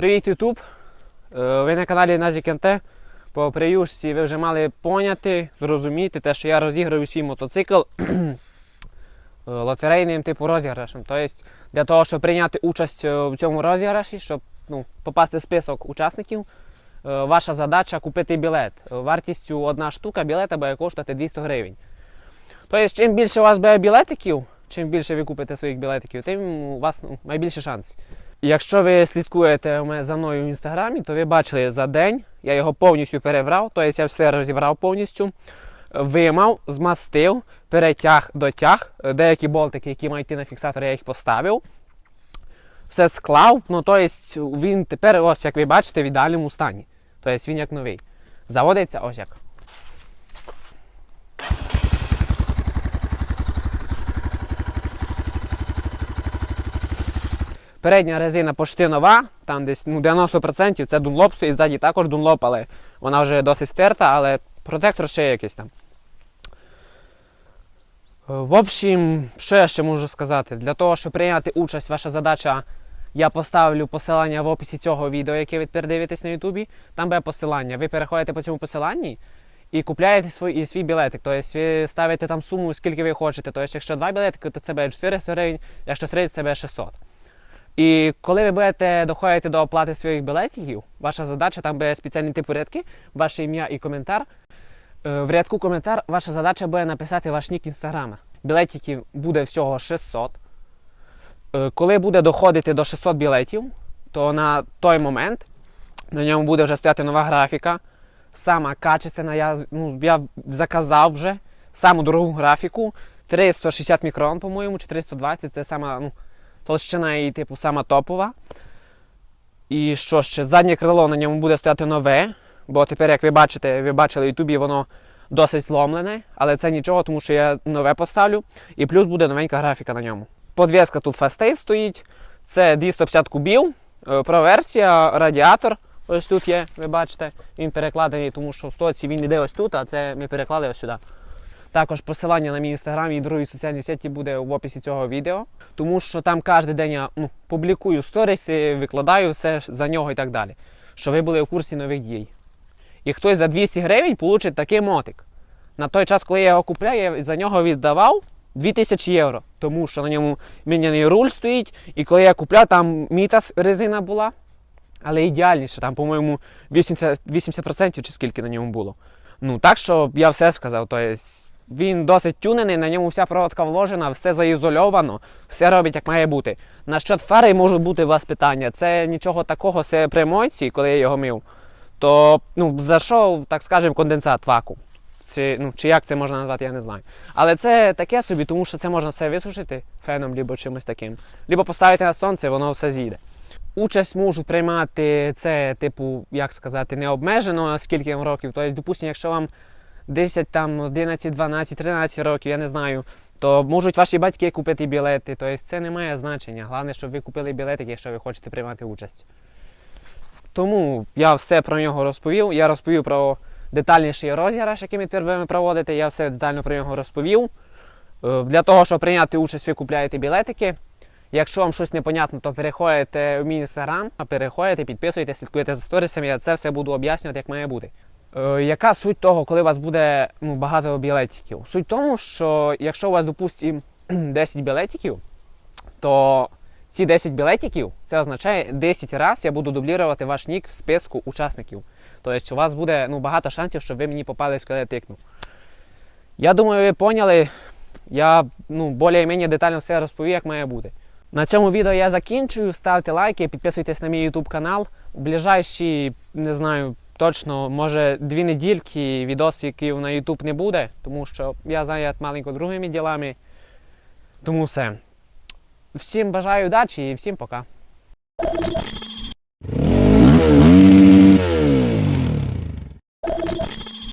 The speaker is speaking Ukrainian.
Привіт, Ютуб! Е, Ви на каналі Назі Кенте. По приюшці ви вже мали поняти, зрозуміти те, що я розіграю свій мотоцикл е, лотерейним типу розіграшем. Тобто для того, щоб прийняти участь е, в цьому розіграші, щоб ну, попасти в список учасників, ваша задача купити білет. Вартістю одна штука білета буде коштувати 200 гривень. Тобто, чим більше у вас буде білетиків, чим більше ви купите своїх білетиків, тим у вас ну, найбільше шансів. Якщо ви слідкуєте за мною в інстаграмі, то ви бачили за день, я його повністю перебрав, тобто я все розібрав повністю, вимав, змастив, перетяг, дотяг. Деякі болтики, які мають йти на фіксатор, я їх поставив. Все склав, ну тобто він тепер, ось як ви бачите, в ідеальному стані. Тобто він як новий. Заводиться ось як. Передня резина почти нова, там десь ну, 90% це Dunlop стоїть, ззаді також Dunlop, але вона вже досить стерта, але протектор ще є якийсь там. В общем, що я ще можу сказати? Для того, щоб прийняти участь, ваша задача, я поставлю посилання в описі цього відео, яке ви тепер дивитесь на Ютубі. Там буде посилання. Ви переходите по цьому посиланні і купляєте свій, і свій білетик. Тобто ви ставите там суму, скільки ви хочете. Тобто, якщо два білетики, то це буде 400 гривень, якщо три, це буде 600. І коли ви будете доходити до оплати своїх білетів, ваша задача там буде спеціальні типу рядки, ваше ім'я і коментар. Е, В рядку коментар ваша задача буде написати ваш нік інстаграма. Білетиків буде всього 600. Е, Коли буде доходити до 600 білетів, то на той момент на ньому буде вже стояти нова графіка. Сама качественна, я, ну, я заказав вже саму дорогу графіку. 360 мікрон, по-моєму, чи 320 це сама ну, толщина її, типу, сама топова. І що ще? Заднє крило на ньому буде стояти нове, бо тепер, як ви бачите, ви бачили в Ютубі, воно досить зломлене, але це нічого, тому що я нове поставлю. І плюс буде новенька графіка на ньому. Подвеска тут Fastay стоїть. Це 250 кубів, е, проверсія, радіатор. Ось тут є, ви бачите, він перекладений, тому що в стоці він іде ось тут, а це ми переклали ось сюди. Також посилання на мій інстаграм і другі соціальні сеті буде в описі цього відео, тому що там кожен день я ну, публікую сторіси, викладаю все за нього і так далі. Щоб ви були в курсі нових дій. І хтось за 200 гривень получить такий мотик. На той час, коли я його купляю, я за нього віддавав 2000 євро, тому що на ньому міняний руль стоїть. І коли я купляв, там мітас резина була. Але ідеальніше, там, по-моєму, 80%, 80% чи скільки на ньому було. Ну, так що я все сказав. Тобто, він досить тюнений, на ньому вся проводка вложена, все заізольовано, все робить як має бути. Насчет фари можуть бути у вас питання. Це нічого такого, це при емоції, коли я його мив, то ну, зайшов, так скажемо, конденсат вакуум. Чи, ну, чи як це можна назвати, я не знаю. Але це таке собі, тому що це можна все висушити феном, або чимось таким. Либо поставити на сонце, воно все з'їде. Участь можуть приймати це, типу, як сказати, не обмежено, скільки вам років. Тобто, допустимо, якщо вам 10, там, 11, 12, 13 років, я не знаю, то можуть ваші батьки купити білети. Тобто це не має значення. Головне, щоб ви купили білетик, якщо ви хочете приймати участь. Тому я все про нього розповів. Я розповів про детальніший розіграш, який ми тепер будемо проводити. Я все детально про нього розповів. Е, Для того, щоб прийняти участь, ви купляєте білетики. Якщо вам щось непонятно, то переходите в мій інстаграм, переходите, підписуєте, слідкуєте за сторісами, я це все буду об'яснювати, як має бути. Е, яка суть того, коли у вас буде ну, багато білетиків? Суть в тому, що якщо у вас, допустимо, 10 білетиків, то ці 10 білетиків це означає 10 разів я буду дублірувати ваш нік в списку учасників. Тобто у вас буде ну, багато шансів, щоб ви мені попались, коли я тикну. Я думаю, ви поняли. Я ну, більш-менш детально все розповів, як має бути. На цьому відео я закінчую. Ставте лайки, підписуйтесь на мій YouTube канал. У ближайші, не знаю, точно, може, дві недільки відосиків на YouTube не буде, тому що я зайнят маленько другими ділами. Тому все. Всім бажаю удачі і всім пока.